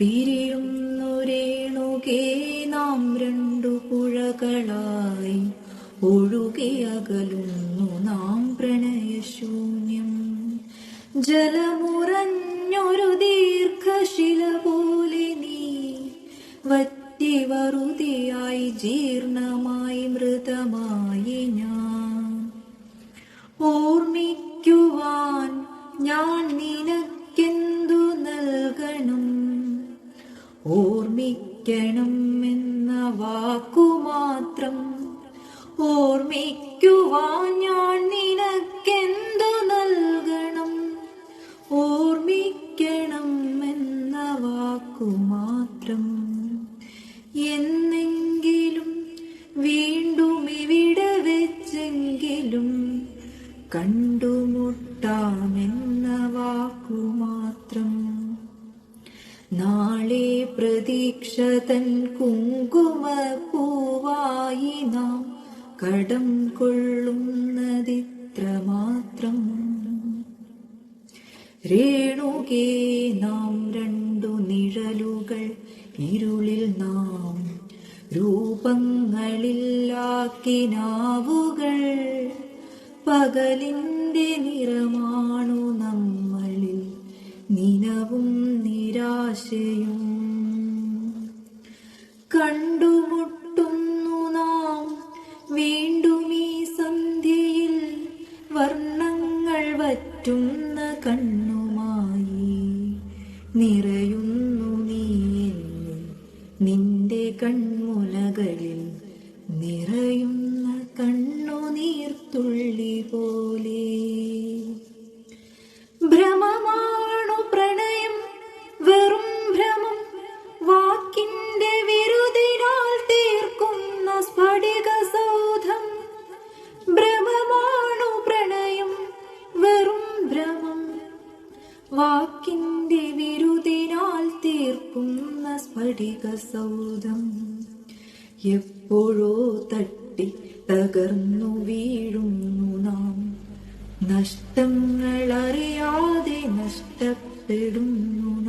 പിരിയുന്നു രേണുകേ നാം രണ്ടു പുഴകളായി. ഒഴുകിയകലുന്നു നാം പ്രണയശൂന്യം. ജലമുറഞ്ഞൊരു ദീർഘശില പോലെ നീ വറ്റി വറുതിയായി ജീർണമായി മൃതമായി ഞാൻ. ഓർമ്മിക്കുവാൻ ഞാൻ നിനക്കെന്തു ഓർമ്മിക്കണം എന്ന വാക്കുമാത്രം ഓർമ്മിക്കുവാൻ ഞാൻ നിനക്കെന്തു നൽകണം? ഓർമ്മിക്കണം എന്ന വാക്കുമാത്രം എന്നെങ്കിലും വീണ്ടും ഇവിടെ വെച്ചെങ്കിലും കണ്ടുമുട്ടാമെന്ന വാക്കുമാത്രം നാളെ പ്രതീക്ഷ തൻ കുങ്കുമപ്പൂവായി നാം കടം കൊള്ളുന്നതിത്ര മാത്രം രേണുകേ നാം രണ്ടു നിഴലുകൾ ഇരുളിൽ നാം രൂപങ്ങളില്ലാക്കി നാവുകൾ പകലിന്റെ നിറമാണു നമ്മളിൽ നിനവും നിരാശയും കണ്ടുമുട്ടുന്നു നാം. വീണ്ടും ഈ സന്ധ്യയിൽ വർണങ്ങൾ വറ്റുന്ന കണ്ണുമായി നിറയുന്നു നീ നിന്റെ കൺമുലകളിൽ നിറയുന്ന കണ്ണുനീർത്തുള്ളി പോലെ വാക്കിന്റെ വിരുദിനാൽ തീർക്കുന്ന സ്ഫടിക സൗധം എപ്പോഴോ തട്ടി തകർന്നു വീഴുന്നു നാം. നഷ്ടങ്ങൾ അറിയാതെ നഷ്ടപ്പെടുന്നു